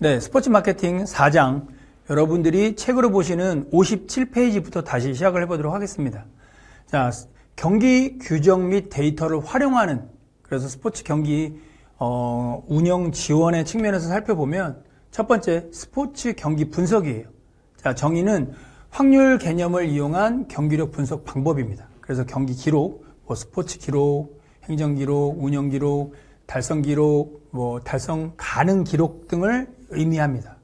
네, 스포츠 마케팅 4장 여러분들이 책으로 보시는 57페이지부터 다시 시작을 해보도록 하겠습니다. 자, 경기 규정 및 데이터를 활용하는 그래서 스포츠 경기 어, 운영 지원의 측면에서 살펴보면 첫 번째 스포츠 경기 분석이에요. 자, 정의는 확률 개념을 이용한 경기력 분석 방법입니다. 그래서 경기 기록, 뭐 스포츠 기록, 행정 기록, 운영 기록, 달성 기록, 뭐 달성 가능 기록 등을 의미합니다.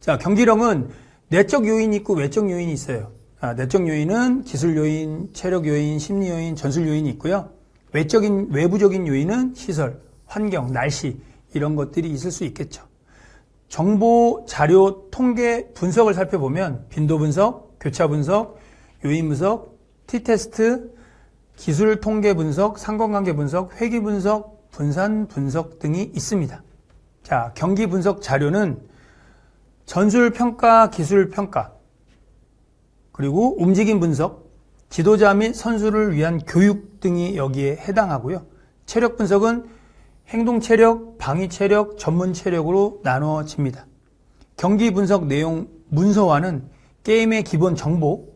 자, 경기력은 내적 요인이 있고 외적 요인이 있어요. 아, 내적 요인은 기술 요인, 체력 요인, 심리 요인, 전술 요인이 있고요. 외적인 외부적인 요인은 시설, 환경, 날씨 이런 것들이 있을 수 있겠죠. 정보, 자료, 통계, 분석을 살펴보면 빈도 분석, 교차 분석, 요인 분석, t-테스트, 기술 통계 분석, 상관관계 분석, 회귀 분석, 분산 분석 등이 있습니다. 자, 경기 분석 자료는 전술 평가, 기술 평가, 그리고 움직임 분석, 지도자 및 선수를 위한 교육 등이 여기에 해당하고요. 체력 분석은 행동 체력, 방위 체력, 전문 체력으로 나누어집니다. 경기 분석 내용 문서화는 게임의 기본 정보,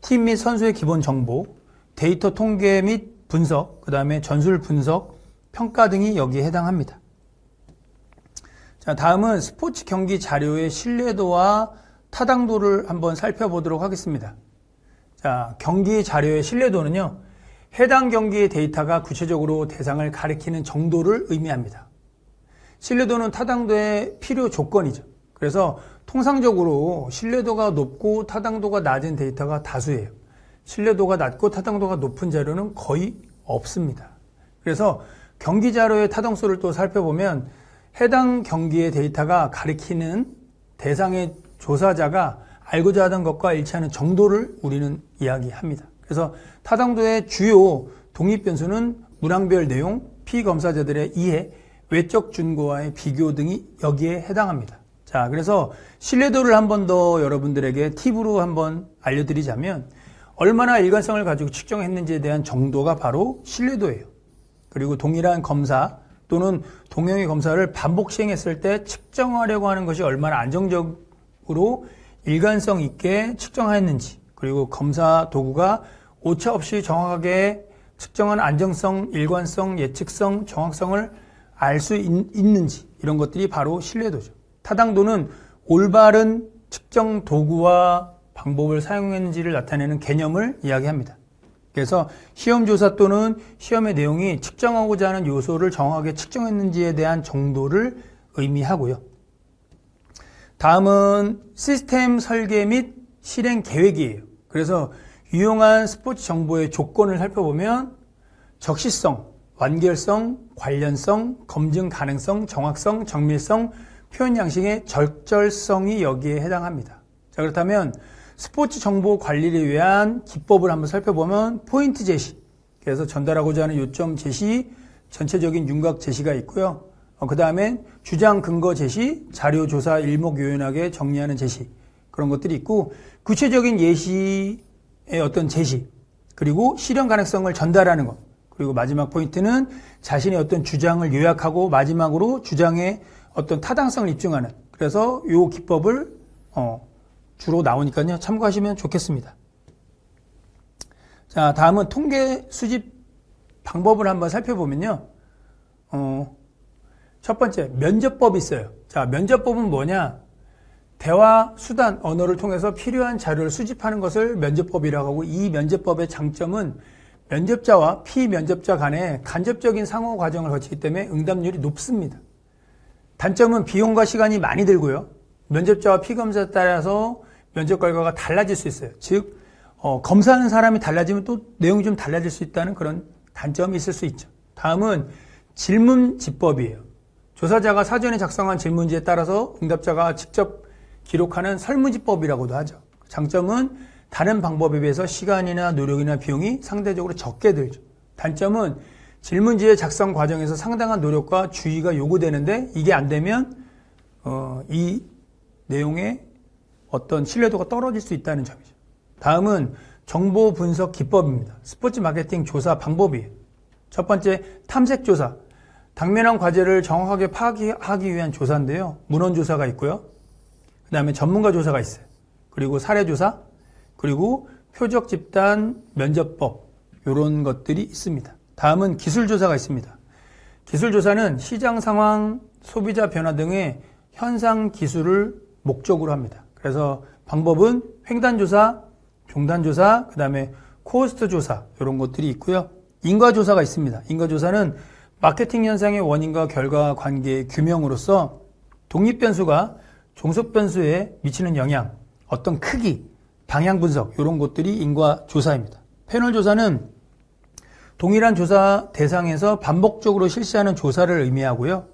팀 및 선수의 기본 정보, 데이터 통계 및 분석, 그 다음에 전술 분석, 평가 등이 여기에 해당합니다. 자, 다음은 스포츠 경기 자료의 신뢰도와 타당도를 한번 살펴보도록 하겠습니다. 자, 경기 자료의 신뢰도는요, 해당 경기의 데이터가 구체적으로 대상을 가리키는 정도를 의미합니다. 신뢰도는 타당도의 필요 조건이죠. 그래서 통상적으로 신뢰도가 높고 타당도가 낮은 데이터가 다수예요. 신뢰도가 낮고 타당도가 높은 자료는 거의 없습니다. 그래서 경기 자료의 타당수를 또 살펴보면 해당 경기의 데이터가 가리키는 대상의 조사자가 알고자 하던 것과 일치하는 정도를 우리는 이야기합니다. 그래서 타당도의 주요 독립 변수는 문항별 내용, 피검사자들의 이해, 외적 준거와의 비교 등이 여기에 해당합니다. 자, 그래서 신뢰도를 한 번 더 여러분들에게 팁으로 한번 알려드리자면 얼마나 일관성을 가지고 측정했는지에 대한 정도가 바로 신뢰도예요. 그리고 동일한 검사 또는 동형의 검사를 반복 시행했을 때 측정하려고 하는 것이 얼마나 안정적으로 일관성 있게 측정했는지 그리고 검사 도구가 오차 없이 정확하게 측정한 안정성, 일관성, 예측성, 정확성을 알 수 있는지 이런 것들이 바로 신뢰도죠. 타당도는 올바른 측정 도구와 방법을 사용했는지를 나타내는 개념을 이야기합니다. 그래서 시험 조사 또는 시험의 내용이 측정하고자 하는 요소를 정확하게 측정했는지에 대한 정도를 의미하고요. 다음은 시스템 설계 및 실행 계획이에요. 그래서 유용한 스포츠 정보의 조건을 살펴보면 적시성, 완결성, 관련성, 검증 가능성, 정확성, 정밀성, 표현 양식의 절절성이 여기에 해당합니다. 자, 그렇다면 스포츠 정보 관리를 위한 기법을 한번 살펴보면 포인트 제시, 그래서 전달하고자 하는 요점 제시, 전체적인 윤곽 제시가 있고요. 어, 그 다음에 주장 근거 제시, 자료 조사 일목요연하게 정리하는 제시. 그런 것들이 있고 구체적인 예시의 어떤 제시 그리고 실현 가능성을 전달하는 것. 그리고 마지막 포인트는 자신의 어떤 주장을 요약하고 마지막으로 주장의 어떤 타당성을 입증하는. 그래서 요 기법을 어, 주로 나오니까요 참고하시면 좋겠습니다. 자 다음은 통계 수집 방법을 한번 살펴보면요. 어, 첫 번째, 면접법이 있어요. 자, 면접법은 뭐냐? 대화, 수단, 언어를 통해서 필요한 자료를 수집하는 것을 면접법이라고 하고 이 면접법의 장점은 면접자와 피면접자 간에 간접적인 상호 과정을 거치기 때문에 응답률이 높습니다. 단점은 비용과 시간이 많이 들고요. 면접자와 피검사에 따라서 면접 결과가 달라질 수 있어요. 즉, 어, 검사하는 사람이 달라지면 또 내용이 좀 달라질 수 있다는 그런 단점이 있을 수 있죠. 다음은 질문 지법이에요. 조사자가 사전에 작성한 질문지에 따라서 응답자가 직접 기록하는 설문지법이라고도 하죠. 장점은 다른 방법에 비해서 시간이나 노력이나 비용이 상대적으로 적게 들죠. 단점은 질문지의 작성 과정에서 상당한 노력과 주의가 요구되는데 이게 안 되면 어, 이 내용의 어떤 신뢰도가 떨어질 수 있다는 점이죠. 다음은 정보 분석 기법입니다. 스포츠 마케팅 조사 방법이에요. 첫 번째 탐색 조사. 당면한 과제를 정확하게 파악하기 위한 조사인데요. 문헌 조사가 있고요. 그 다음에 전문가 조사가 있어요. 그리고 사례 조사, 그리고 표적 집단 면접법 이런 것들이 있습니다. 다음은 기술 조사가 있습니다. 기술 조사는 시장 상황, 소비자 변화 등의 현상 기술을 목적으로 합니다. 그래서 방법은 횡단 조사, 종단 조사, 그 다음에 코스트 조사 이런 것들이 있고요. 인과 조사가 있습니다. 인과 조사는 마케팅 현상의 원인과 결과 관계의 규명으로서 독립 변수가 종속 변수에 미치는 영향, 어떤 크기, 방향 분석 이런 것들이 인과 조사입니다. 패널 조사는 동일한 조사 대상에서 반복적으로 실시하는 조사를 의미하고요.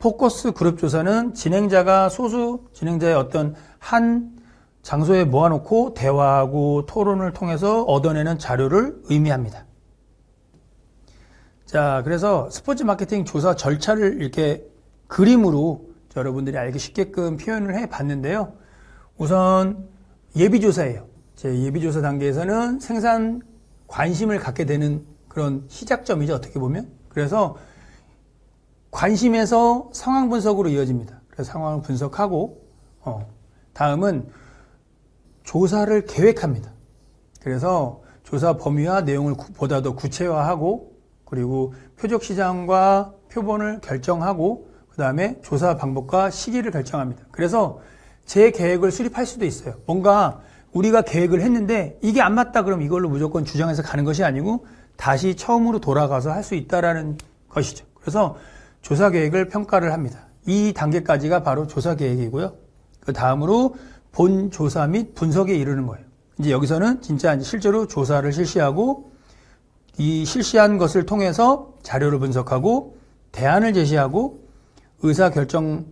포커스 그룹 조사는 진행자가 소수 진행자의 어떤 한 장소에 모아놓고 대화하고 토론을 통해서 얻어내는 자료를 의미합니다. 자, 그래서 스포츠 마케팅 조사 절차를 이렇게 그림으로 여러분들이 알기 쉽게끔 표현을 해 봤는데요. 우선 예비조사예요. 제 예비조사 단계에서는 생산 관심을 갖게 되는 그런 시작점이죠. 어떻게 보면. 그래서 관심에서 상황 분석으로 이어집니다. 그래서 상황을 분석하고, 어, 다음은 조사를 계획합니다. 그래서 조사 범위와 내용을 보다 더 구체화하고, 그리고 표적 시장과 표본을 결정하고, 그 다음에 조사 방법과 시기를 결정합니다. 그래서 제 계획을 수립할 수도 있어요. 뭔가 우리가 계획을 했는데 이게 안 맞다 그럼 이걸로 무조건 주장해서 가는 것이 아니고 다시 처음으로 돌아가서 할 수 있다라는 것이죠. 그래서 조사 계획을 평가를 합니다. 이 단계까지가 바로 조사 계획이고요. 그 다음으로 본 조사 및 분석에 이르는 거예요. 이제 여기서는 진짜 실제로 조사를 실시하고 이 실시한 것을 통해서 자료를 분석하고 대안을 제시하고 의사 결정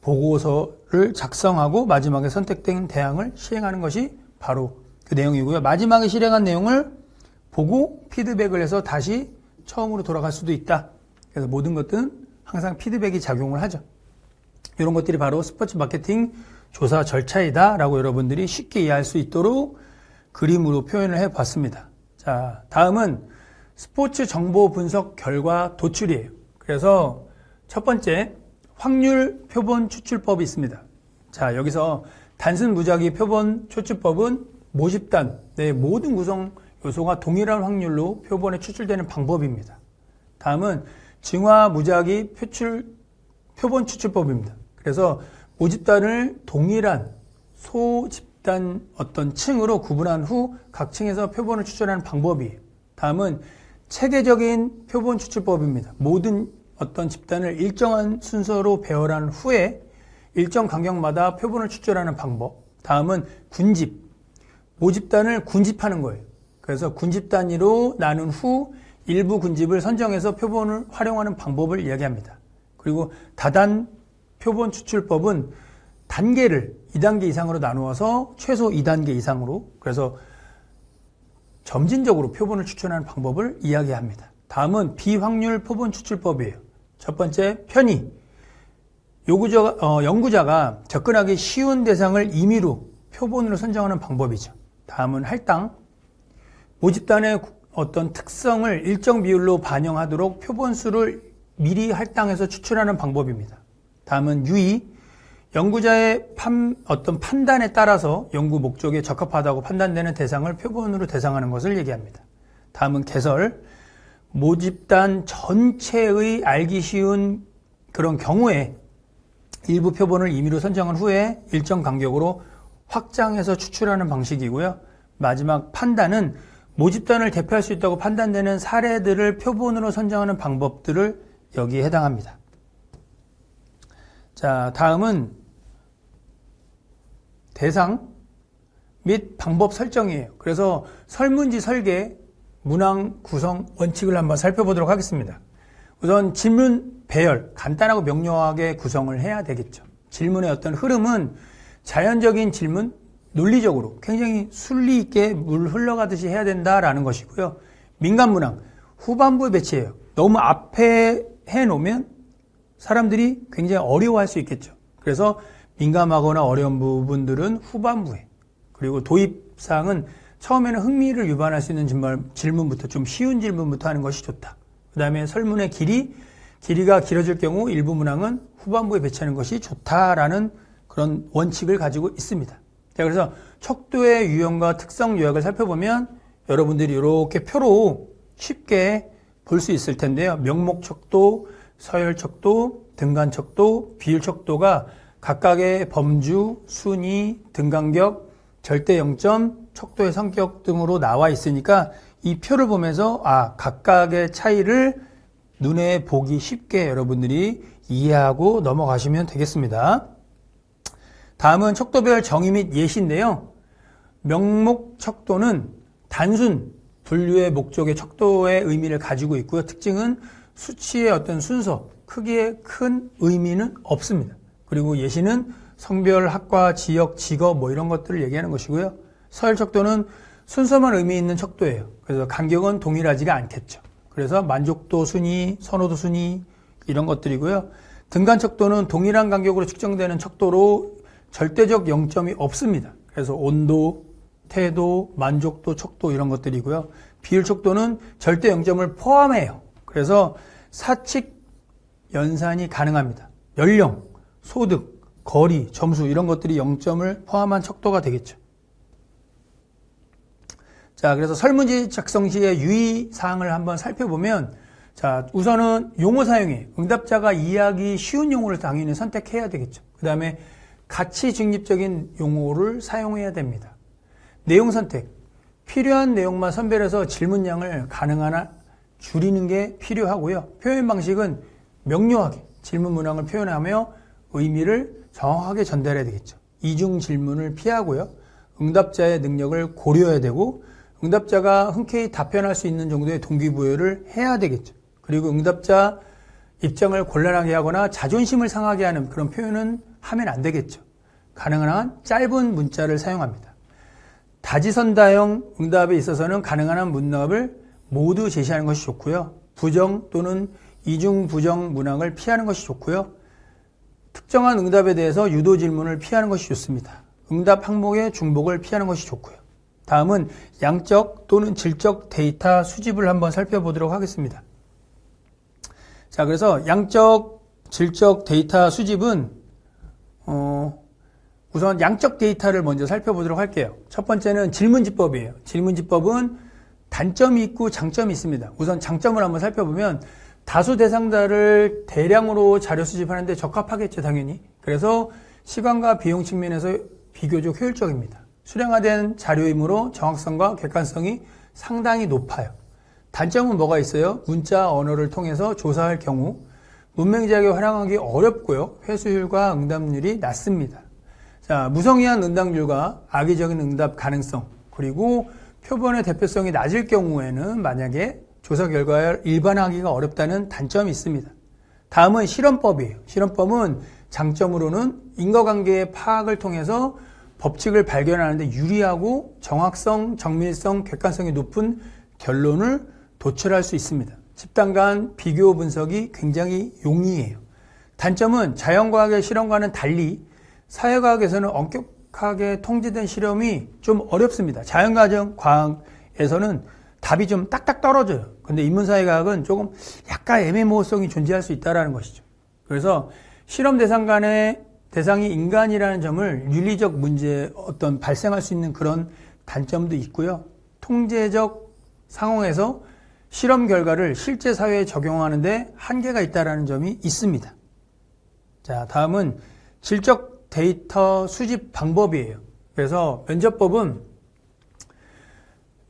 보고서를 작성하고 마지막에 선택된 대안을 시행하는 것이 바로 그 내용이고요. 마지막에 실행한 내용을 보고 피드백을 해서 다시 처음으로 돌아갈 수도 있다. 그래서 모든 것들은 항상 피드백이 작용을 하죠. 이런 것들이 바로 스포츠 마케팅 조사 절차이다 라고 여러분들이 쉽게 이해할 수 있도록 그림으로 표현을 해 봤습니다. 자, 다음은 스포츠 정보 분석 결과 도출이에요. 그래서 첫 번째, 확률 표본 추출법이 있습니다. 자, 여기서 단순 무작위 표본 추출법은 모집단 내 모든 구성 요소가 동일한 확률로 표본에 추출되는 방법입니다. 다음은 증화 무작위 표출 표본 추출법입니다. 그래서 모집단을 동일한 소집단 어떤 층으로 구분한 후 각 층에서 표본을 추출하는 방법이에요. 다음은 체계적인 표본 추출법입니다. 모든 어떤 집단을 일정한 순서로 배열한 후에 일정 간격마다 표본을 추출하는 방법. 다음은 군집. 모집단을 군집하는 거예요. 그래서 군집 단위로 나눈 후 일부 군집을 선정해서 표본을 활용하는 방법을 이야기합니다. 그리고 다단 표본 추출법은 단계를 2단계 이상으로 나누어서 최소 2단계 이상으로 그래서 점진적으로 표본을 추출하는 방법을 이야기합니다. 다음은 비확률 표본 추출법이에요. 첫 번째, 편의. 요구자, 어, 연구자가 접근하기 쉬운 대상을 임의로 표본으로 선정하는 방법이죠. 다음은 할당. 모집단의 어떤 특성을 일정 비율로 반영하도록 표본수를 미리 할당해서 추출하는 방법입니다. 다음은 유의. 연구자의 판, 어떤 판단에 따라서 연구 목적에 적합하다고 판단되는 대상을 표본으로 대상하는 것을 얘기합니다. 다음은 개설. 모집단 전체의 알기 쉬운 그런 경우에 일부 표본을 임의로 선정한 후에 일정 간격으로 확장해서 추출하는 방식이고요. 마지막 판단은 모집단을 대표할 수 있다고 판단되는 사례들을 표본으로 선정하는 방법들을 여기에 해당합니다. 자, 다음은 대상 및 방법 설정이에요. 그래서 설문지 설계, 문항 구성 원칙을 한번 살펴보도록 하겠습니다. 우선 질문 배열, 간단하고 명료하게 구성을 해야 되겠죠. 질문의 어떤 흐름은 자연적인 질문, 논리적으로 굉장히 순리 있게 물 흘러가듯이 해야 된다라는 것이고요. 민간 문항, 후반부에 배치해요. 너무 앞에 해 놓으면 사람들이 굉장히 어려워할 수 있겠죠. 그래서 민감하거나 어려운 부분들은 후반부에 그리고 도입 사항은 처음에는 흥미를 유발할 수 있는 질문부터 좀 쉬운 질문부터 하는 것이 좋다. 그 다음에 설문의 길이 길이가 길어질 경우 일부 문항은 후반부에 배치하는 것이 좋다라는 그런 원칙을 가지고 있습니다. 자, 그래서 척도의 유형과 특성 요약을 살펴보면 여러분들이 이렇게 표로 쉽게 볼 수 있을 텐데요. 명목 척도, 서열 척도, 등간 척도, 비율 척도가 각각의 범주, 순위, 등간격, 절대 0점, 척도의 성격 등으로 나와 있으니까 이 표를 보면서 아, 각각의 차이를 눈에 보기 쉽게 여러분들이 이해하고 넘어가시면 되겠습니다. 다음은 척도별 정의 및 예시인데요. 명목 척도는 단순 분류의 목적의 척도의 의미를 가지고 있고요. 특징은 수치의 어떤 순서, 크기에 큰 의미는 없습니다. 그리고 예시는 성별, 학과, 지역, 직업 뭐 이런 것들을 얘기하는 것이고요. 서열 척도는 순서만 의미 있는 척도예요. 그래서 간격은 동일하지가 않겠죠. 그래서 만족도 순위, 선호도 순위 이런 것들이고요. 등간 척도는 동일한 간격으로 측정되는 척도로 절대적 0점이 없습니다. 그래서 온도, 태도, 만족도, 척도 이런 것들이고요. 비율 척도는 절대 0점을 포함해요. 그래서 사칙 연산이 가능합니다. 연령, 소득, 거리, 점수 이런 것들이 0점을 포함한 척도가 되겠죠. 자, 그래서 설문지 작성 시의 유의 사항을 한번 살펴보면 자, 우선은 용어 사용에 응답자가 이해하기 쉬운 용어를 당연히 선택해야 되겠죠. 그다음에 가치 중립적인 용어를 사용해야 됩니다. 내용 선택. 필요한 내용만 선별해서 질문량을 가능한 한 줄이는 게 필요하고요. 표현 방식은 명료하게 질문 문항을 표현하며 의미를 정확하게 전달해야 되겠죠. 이중 질문을 피하고요. 응답자의 능력을 고려해야 되고 응답자가 흔쾌히 답변할 수 있는 정도의 동기부여를 해야 되겠죠. 그리고 응답자 입장을 곤란하게 하거나 자존심을 상하게 하는 그런 표현은 하면 안 되겠죠. 가능한 한 짧은 문자를 사용합니다. 다지선다형 응답에 있어서는 가능한 한 문답을 모두 제시하는 것이 좋고요. 부정 또는 이중 부정 문항을 피하는 것이 좋고요. 특정한 응답에 대해서 유도 질문을 피하는 것이 좋습니다. 응답 항목의 중복을 피하는 것이 좋고요. 다음은 양적 또는 질적 데이터 수집을 한번 살펴보도록 하겠습니다. 자, 그래서 양적, 질적 데이터 수집은 어, 우선 양적 데이터를 먼저 살펴보도록 할게요. 첫 번째는 질문지법이에요. 질문지법은 단점이 있고 장점이 있습니다. 우선 장점을 한번 살펴보면 다수 대상자를 대량으로 자료 수집하는데 적합하겠죠, 당연히. 그래서 시간과 비용 측면에서 비교적 효율적입니다. 수량화된 자료이므로 정확성과 객관성이 상당히 높아요. 단점은 뭐가 있어요? 문자 언어를 통해서 조사할 경우 문맹지하게 활용하기 어렵고요. 회수율과 응답률이 낮습니다. 자, 무성의한 응답률과 악의적인 응답 가능성 그리고 표본의 대표성이 낮을 경우에는 만약에 조사 결과를 일반화하기가 어렵다는 단점이 있습니다. 다음은 실험법이에요. 실험법은 장점으로는 인과관계의 파악을 통해서 법칙을 발견하는데 유리하고 정확성, 정밀성, 객관성이 높은 결론을 도출할 수 있습니다. 집단 간 비교 분석이 굉장히 용이해요. 단점은 자연과학의 실험과는 달리 사회과학에서는 엄격하게 통제된 실험이 좀 어렵습니다. 자연과정 과학에서는 답이 좀 딱딱 떨어져요. 근데 인문사회과학은 조금 약간 애매모호성이 존재할 수 있다는 것이죠. 그래서 실험 대상 간의 대상이 인간이라는 점을 윤리적 문제 어떤 발생할 수 있는 그런 단점도 있고요. 통제적 상황에서 실험 결과를 실제 사회에 적용하는데 한계가 있다는 점이 있습니다. 자, 다음은 질적 데이터 수집 방법이에요. 그래서 면접법은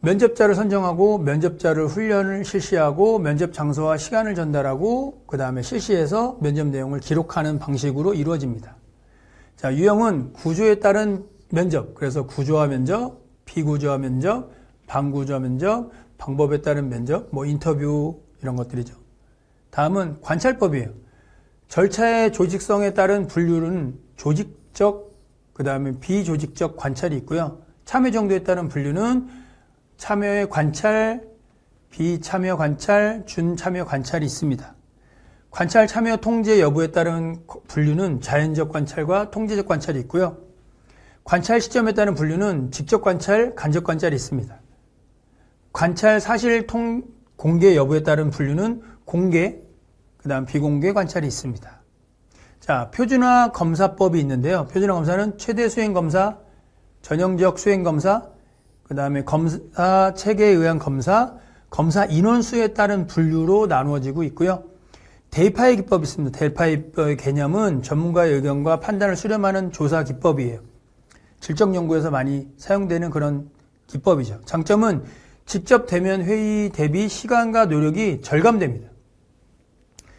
면접자를 선정하고 면접자를 훈련을 실시하고 면접 장소와 시간을 전달하고 그 다음에 실시해서 면접 내용을 기록하는 방식으로 이루어집니다. 자, 유형은 구조에 따른 면접. 그래서 구조화 면접, 비구조화 면접, 반구조화 면접, 방법에 따른 면접, 뭐 인터뷰 이런 것들이죠. 다음은 관찰법이에요. 절차의 조직성에 따른 분류는 조직적, 그 다음에 비조직적 관찰이 있고요. 참여 정도에 따른 분류는 참여의 관찰, 비참여 관찰, 준참여 관찰이 있습니다. 관찰 참여 통제 여부에 따른 분류는 자연적 관찰과 통제적 관찰이 있고요. 관찰 시점에 따른 분류는 직접 관찰, 간접 관찰이 있습니다. 관찰 사실 통 공개 여부에 따른 분류는 공개, 그 다음 비공개 관찰이 있습니다. 자, 표준화 검사법이 있는데요. 표준화 검사는 최대 수행 검사, 전형적 수행 검사, 그 다음에 검사 체계에 의한 검사, 검사 인원수에 따른 분류로 나누어지고 있고요. 대파의 기법이 있습니다. 대파의 개념은 전문가의 의견과 판단을 수렴하는 조사 기법이에요. 질적 연구에서 많이 사용되는 그런 기법이죠. 장점은 직접 대면 회의 대비 시간과 노력이 절감됩니다.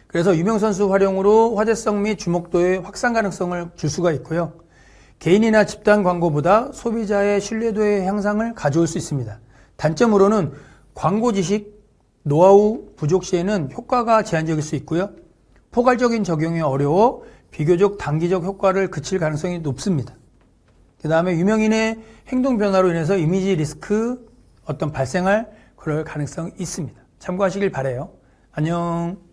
그래서 유명 선수 활용으로 화제성 및 주목도의 확산 가능성을 줄 수가 있고요. 개인이나 집단 광고보다 소비자의 신뢰도의 향상을 가져올 수 있습니다. 단점으로는 광고 지식, 노하우 부족 시에는 효과가 제한적일 수 있고요. 포괄적인 적용이 어려워 비교적 단기적 효과를 그칠 가능성이 높습니다. 그 다음에 유명인의 행동 변화로 인해서 이미지 리스크 어떤 발생할 그럴 가능성이 있습니다. 참고하시길 바래요. 안녕.